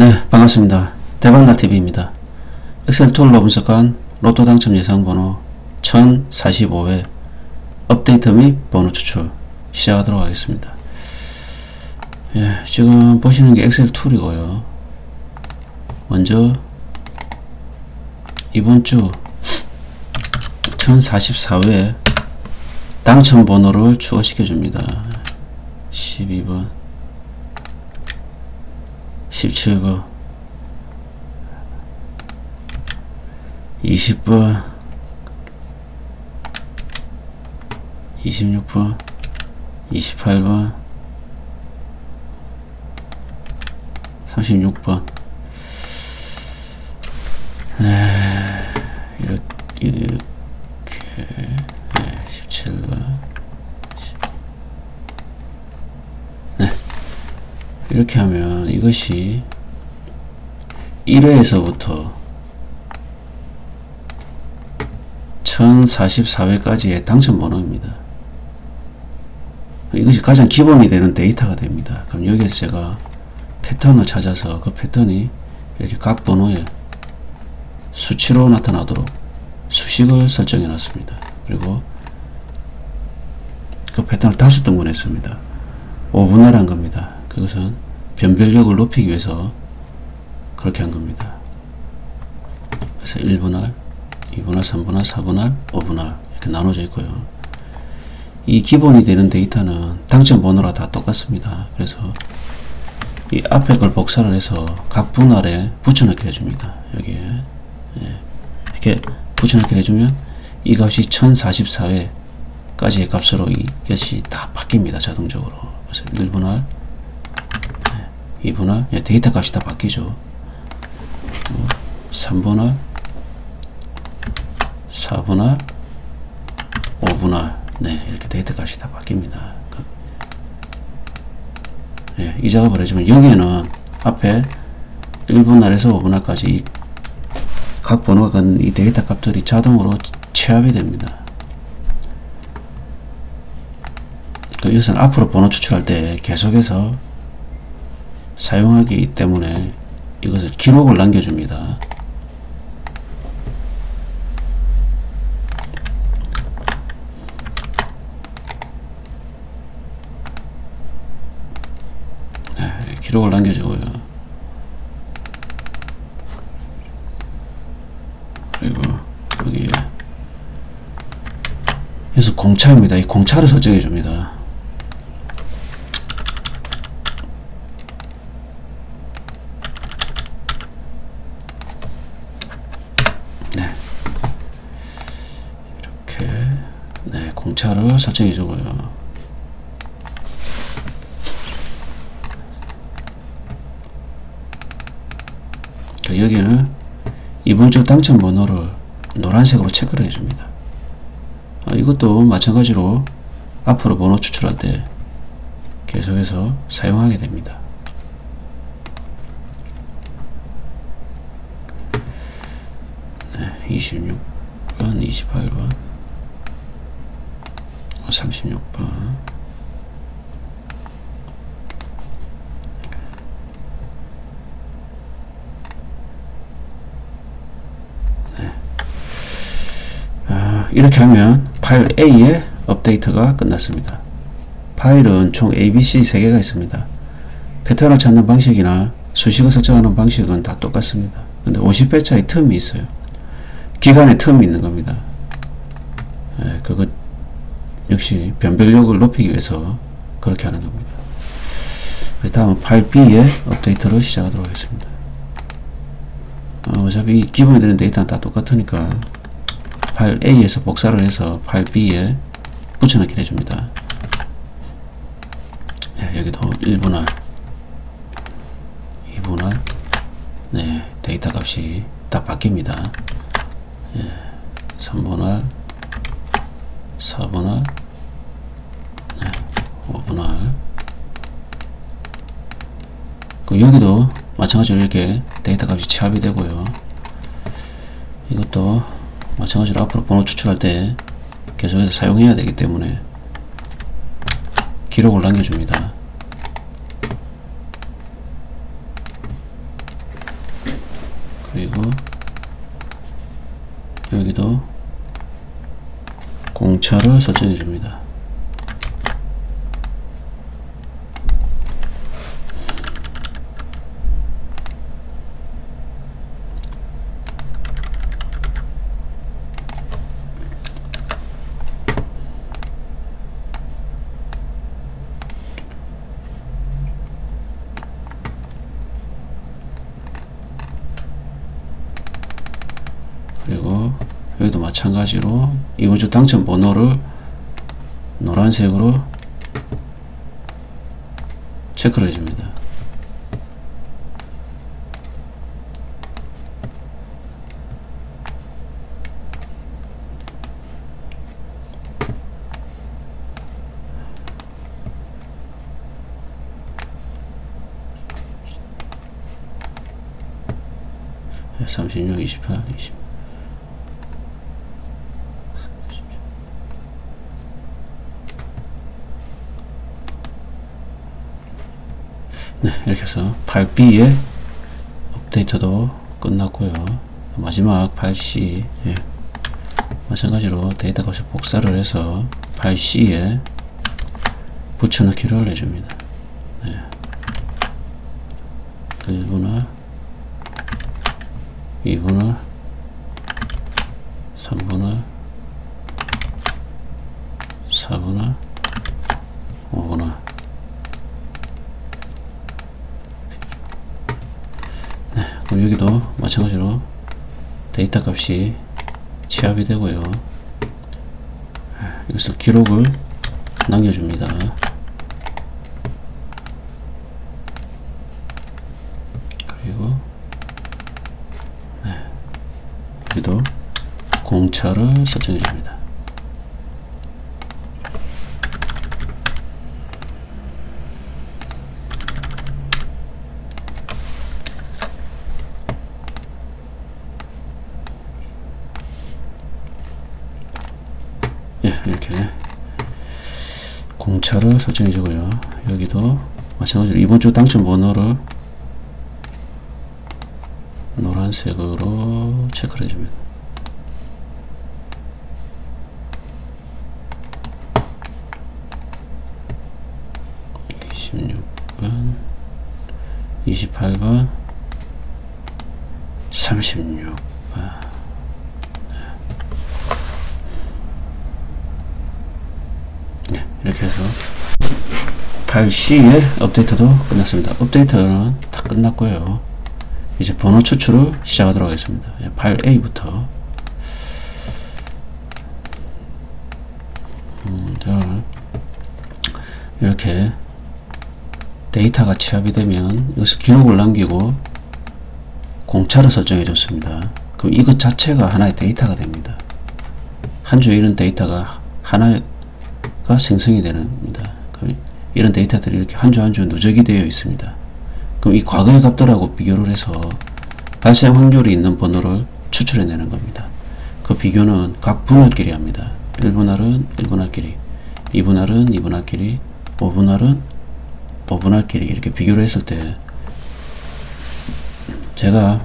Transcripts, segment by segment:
네, 반갑습니다. 대박날TV입니다. 엑셀 툴로 분석한 로또 당첨 예상 번호 1045회 업데이트 및 번호 추출 시작하도록 하겠습니다. 예, 지금 보시는 게 엑셀 툴이고요. 먼저 이번 주 1044회 당첨 번호를 추가시켜 줍니다. 12번 17번 20번 26번 28번 36번 이것이 1회에서부터 1044회까지의 당첨 번호입니다. 이것이 가장 기본이 되는 데이터가 됩니다. 그럼 여기에서 제가 패턴을 찾아서 그 패턴이 이렇게 각 번호에 수치로 나타나도록 수식을 설정해 놨습니다. 그리고 그 패턴을 다섯 등분 했습니다. 5분할한 겁니다. 그것은 변별력을 높이기 위해서 그렇게 한 겁니다. 그래서 1분할, 2분할, 3분할, 4분할, 5분할 이렇게 나눠져 있고요. 이 기본이 되는 데이터는 당첨 번호랑 다 똑같습니다. 그래서 이 앞에 걸 복사를 해서 각 분할에 붙여넣기 해줍니다. 여기에 예. 이렇게 붙여넣기 해주면 이 값이 1044회까지의 값으로 이 값이 다 바뀝니다. 자동적으로. 그래서 1분할, 2분할, 예, 데이터 값이 다 바뀌죠. 3분할, 4분할, 5분할, 네, 이렇게 데이터 값이 다 바뀝니다. 그- 예, 이 작업을 해주면 여기에는 앞에 1분할에서 5분할까지 각 번호가 이 데이터 값들이 자동으로 취합이 됩니다. 그 이것은 앞으로 번호 추출할 때 계속해서 사용하기 때문에 이것을 기록을 남겨줍니다. 네, 기록을 남겨주고요. 그리고 여기에 그래서 공차입니다. 이 공차를 설정해 줍니다. 네. 이렇게 네, 설정해 주고요. 그 여기는 이번 주 당첨 번호를 노란색으로 체크를 해줍니다. 아, 이것도 마찬가지로 앞으로 번호 추출할 때 계속해서 사용하게 됩니다. 네, 26번, 28번, 36번, 아, 이렇게 하면 파일 A의 업데이트가 끝났습니다. 파일은 총 ABC 3개가 있습니다. 패턴을 찾는 방식이나 수식을 설정하는 방식은 다 똑같습니다. 근데 50회 차이 틈이 있어요. 기간의 틈이 있는 겁니다. 예, 그것 역시 변별력을 높이기 위해서 그렇게 하는 겁니다. 그래서 다음은 파일 B의 업데이트를 시작하도록 하겠습니다. 어, 어차피 기본이 되는 데이터는 다 똑같으니까 파일 A에서 복사를 해서 파일 B에 붙여넣기 해줍니다. 예, 여기도 1분할, 2분할, 네, 데이터 값이 다 바뀝니다. 예, 3분할, 4분할, 네, 오늘 그럼 여기도 마찬가지로 이렇게 데이터 값이 취합이 되고요. 이것도 마찬가지로 앞으로 번호 추출할 때 계속해서 사용해야 되기 때문에 기록을 남겨줍니다. 그리고 여기도 공차를 설정해 줍니다. 당첨 번호를 노란색으로 체크를 해줍니다. 삼십육, 이십팔, 이십. 네, 이렇게 해서 8B의 업데이트도 끝났고요. 마지막 8C 예. 마찬가지로 데이터 값을 복사를 해서 8C에 붙여넣기를 해줍니다. 네. 1분화 2분화 3분화 4분화 5분화 그럼 여기도 마찬가지로 데이터 값이 취합이 되고요. 이것을 기록을 남겨줍니다. 그리고 네, 여기도 공차를 설정해 줍니다. 예, 이렇게 공차를 설정해 주고요. 여기도 마찬가지로 이번 주 당첨 번호를 노란색으로 체크를 해줍니다. 이십팔 번 삼십육 번 네, 이렇게 해서 8C의 업데이트도 끝났습니다. 업데이트는 다 끝났고요. 이제 번호 추출을 시작하도록 하겠습니다. 8A부터 음, 자, 이렇게 데이터가 취합이 되면 여기서 기록을 남기고 공차를 설정해 줬습니다. 그럼 이것 자체가 하나의 데이터가 됩니다. 한 주에 이런 데이터가 하나의 가 생성이 되는 겁니다. 이런 데이터들이 이렇게 한주한주 누적이 되어 있습니다. 그럼 이 과거의 값들하고 비교를 해서 발생 확률이 있는 번호를 추출해내는 겁니다. 그 비교는 각 분할끼리 합니다. 1분할은 1분할끼리, 2분할은 2분할끼리, 5분할은 5분할끼리 이렇게 비교를 했을 때 제가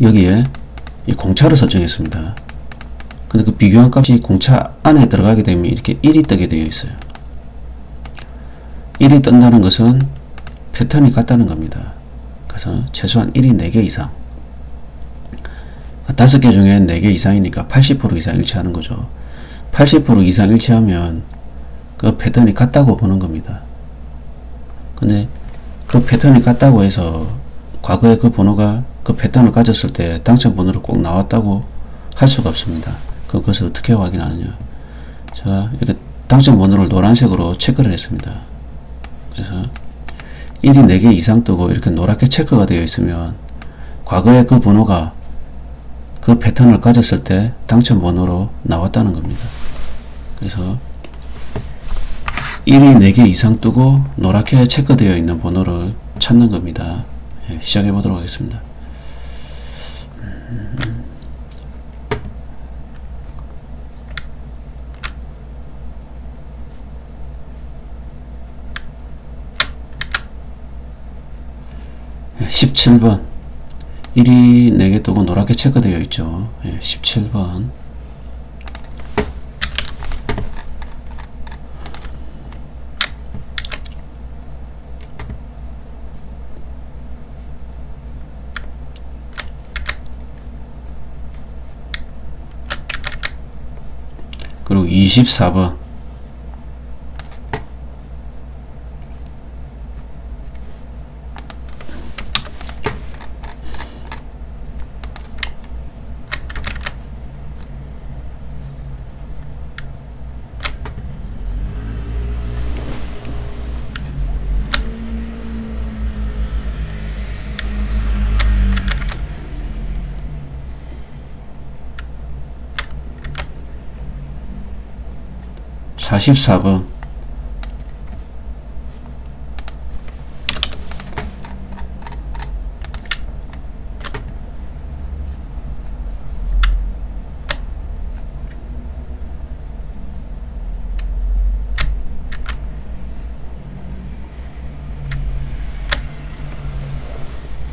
여기에 이 공차를 설정했습니다. 근데 그 비교한 값이 공차 안에 들어가게 되면 이렇게 1이 뜨게 되어 있어요. 1이 뜬다는 것은 패턴이 같다는 겁니다. 그래서 최소한 1이 4개 이상. 5개 중에 4개 이상이니까 80% 이상 일치하는 거죠. 80% 이상 일치하면 그 패턴이 같다고 보는 겁니다. 근데 그 패턴이 같다고 해서 과거에 그 번호가 그 패턴을 가졌을 때 당첨 번호로 꼭 나왔다고 할 수가 없습니다. 그것을 어떻게 확인하느냐. 자, 이렇게 당첨 번호를 노란색으로 체크를 했습니다. 그래서 1이 4개 이상 뜨고 이렇게 노랗게 체크가 되어 있으면 과거에 그 번호가 그 패턴을 가졌을 때 당첨 번호로 나왔다는 겁니다. 그래서 1이 4개 이상 뜨고 노랗게 체크되어 있는 번호를 찾는 겁니다. 예, 시작해 보도록 하겠습니다. 17번. 1이 4개 뜨고 노랗게 체크되어 있죠. 예, 17번. 그리고 24번. 사십사 번.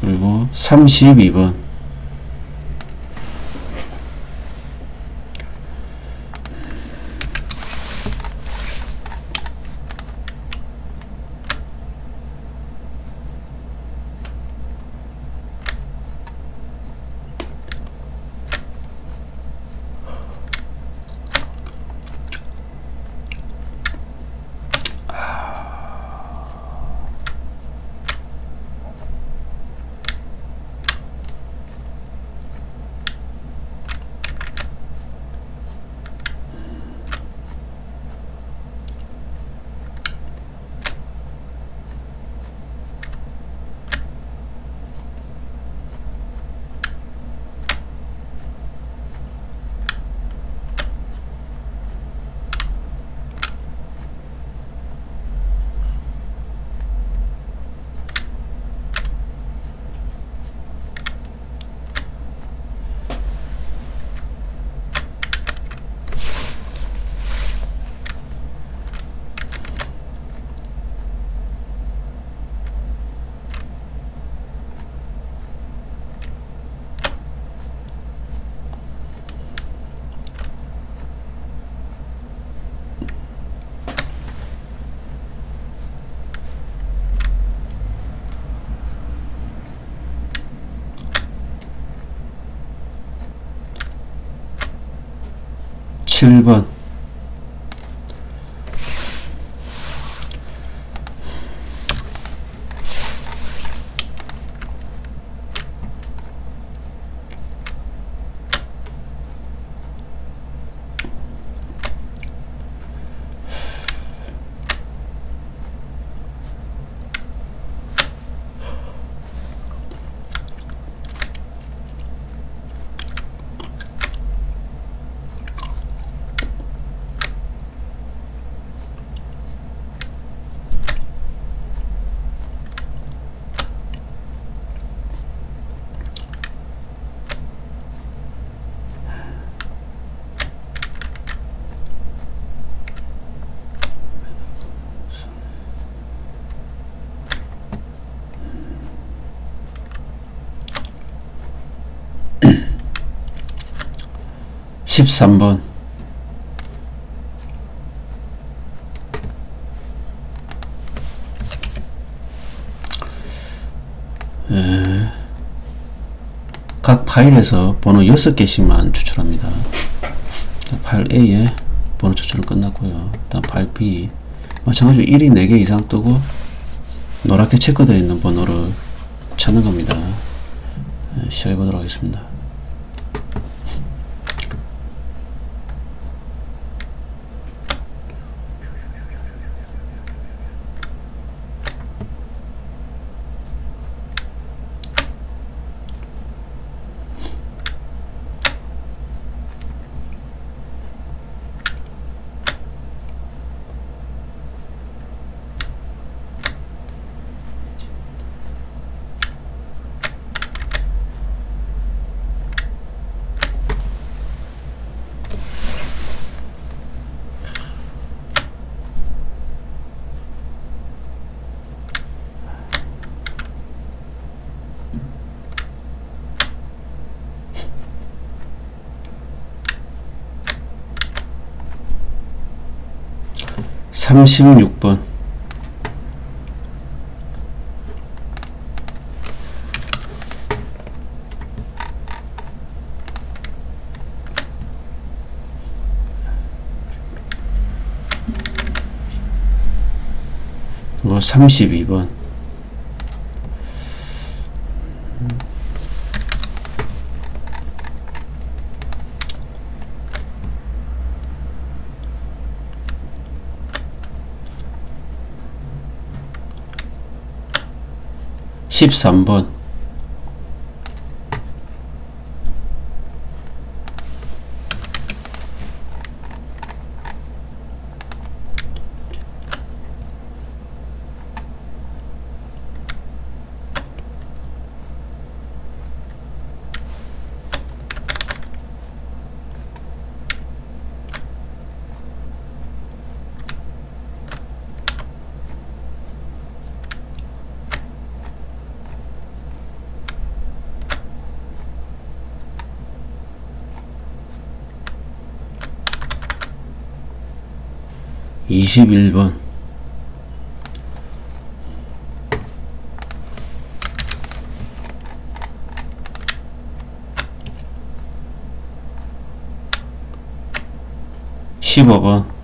그리고 삼십이 번 칠번 십삼 번 예. 각 파일에서 번호 6개씩만 추출합니다. 자, 파일 A에 번호 추출은 끝났고요. 다음 파일 B 마찬가지로 1이 4개 이상 뜨고 노랗게 체크되어 있는 번호를 찾는 겁니다. 예, 시작해 보도록 하겠습니다. 36번. 그리고 32번. 십삼 번 이십일 번. 십오 번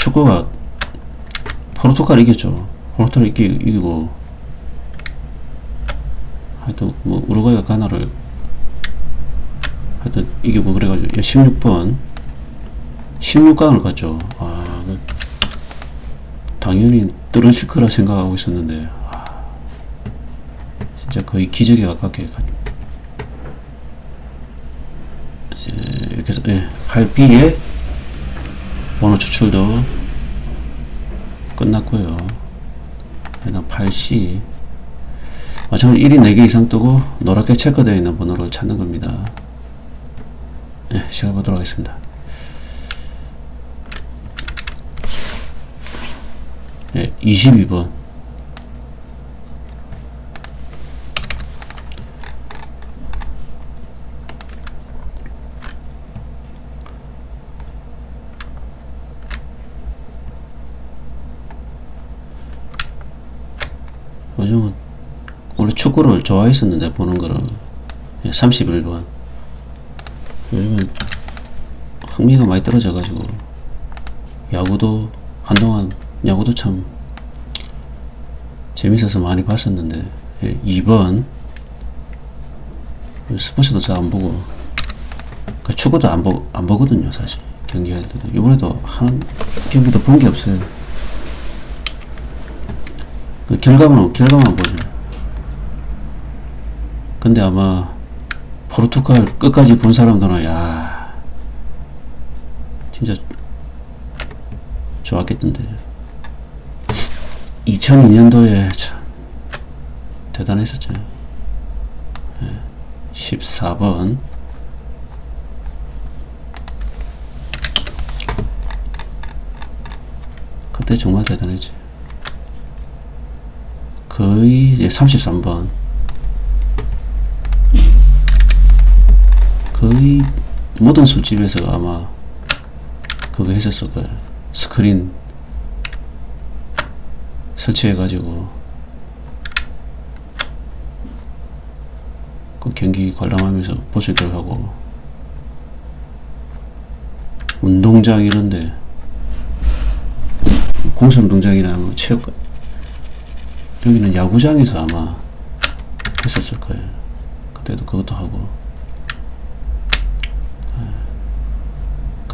축구가 포르투갈 이겼죠. 포르투갈 이기, 이기고 하여튼 뭐 우루과이가 가나를 하여튼 이게 뭐 그래가지고 16번 16강을 갔죠. 아, 그 당연히 떨어질 거라 생각하고 있었는데, 아, 진짜 거의 기적에 가깝게 갔. 예, 이렇게 해서, 예, 8B의 번호 추출도 끝났고요. 그다음 8C. 마찬가지로 1이 4개 이상 뜨고 노랗게 체크되어 있는 번호를 찾는 겁니다. 예, 시간 보도록 하겠습니다. 네, 22번. 요즘은 원래 축구를 좋아했었는데 보는 거를 예, 31번. 요즘은 흥미가 많이 떨어져 가지고 야구도 한동안 야구도 참 재밌어서 많이 봤었는데 예, 2번 스포츠도 잘 안 보고 그 축구도 안, 보, 안 보거든요 사실 경기할 때도. 이번에도 한 경기도 본 게 없어요. 그 결과만 결과만 보죠 근데 아마 포르투갈 끝까지 본 사람들은 야 진짜 좋았겠던데 2002년도에 참 대단했었죠. 예, 14번 그때 정말 대단했지. 거의 이제 33번 거의 모든 술집에서 아마 그거 했었을 거예요. 스크린 설치해가지고 그 경기 관람하면서 볼 수 있도록 하고 운동장 이런데 공수 운동장이나 뭐 체육관 여기는 야구장에서 아마 했었을 거예요. 그때도 그것도 하고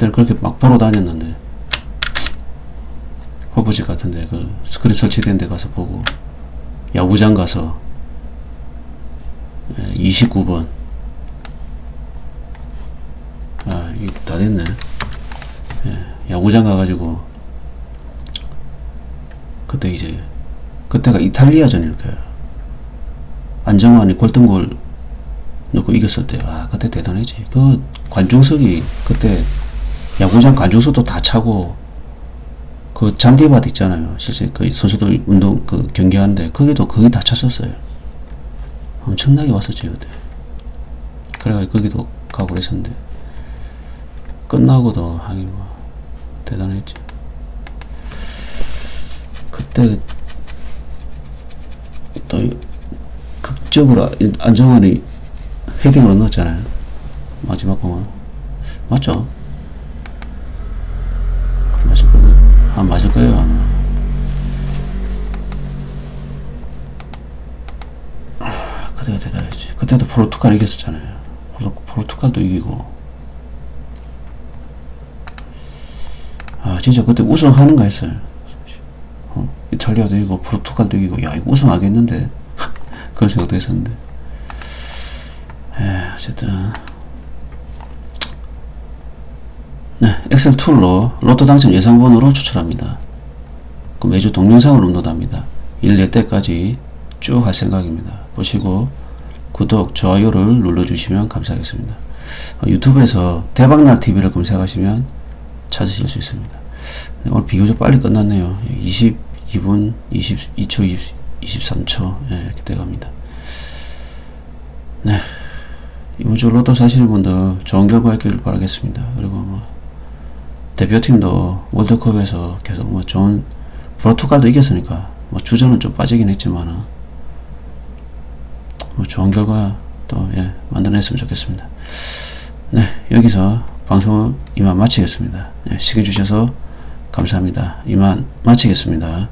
그때는 그렇게 막 보러 다녔는데. 허브집 같은데 그 스크린 설치된 데 가서 보고. 야구장 가서. 예, 29번. 아 이거 다 됐네. 예, 야구장 가가지고. 그때 이제 그때가 이탈리아전일 거야 안정환이 골든골 넣고 이겼을 때, 아, 그때 대단했지. 그 관중석이 그때 야구장 관중석도 다 차고 그 잔디밭 있잖아요. 실제 그 선수들 운동 그 경기하는데 거기도 거의 다 찼었어요. 엄청나게 왔었지 그때. 그래가지고 거기도 가고 그랬었는데 끝나고도 하긴 뭐 대단했지. 그때 또 극적으로 안정환이 헤딩으로 넣었잖아요. 마지막 공은. 맞죠? 그 맞을 거예요. 아, 맞을 거예요, 아마. 아, 그때가 대단했지. 그때도 포르투갈 이겼었잖아요. 포르, 포르투갈도 이기고. 아, 진짜 그때 우승하는가 했어요. 어, 이탈리아도 이기고, 포르투갈도 이기고, 야, 이거 우승하겠는데? 그런 생각도 했었는데. 예, 어쨌든 네, 엑셀 툴로 로또 당첨 예상번호로 추출합니다. 그 매주 동영상을 업로드합니다. 1, 4때까지 쭉 할 생각입니다. 보시고 구독, 좋아요를 눌러주시면 감사하겠습니다. 어, 유튜브에서 대박날 TV를 검색하시면 찾으실 수 있습니다. 네, 오늘 비교적 빨리 끝났네요. 22분 22초 20, 23초 예, 이렇게 돼갑니다. 네. 이번 주 로또 사시는 분들 좋은 결과 있기를 바라겠습니다. 그리고 뭐 대표팀도 월드컵에서 계속 뭐 좋은 포르투갈도 이겼으니까 뭐 주전은 좀 빠지긴 했지만은 뭐 좋은 결과 또 예, 만들어냈으면 좋겠습니다. 네 여기서 방송을 이만 마치겠습니다. 예, 시청해 주셔서 감사합니다. 이만 마치겠습니다.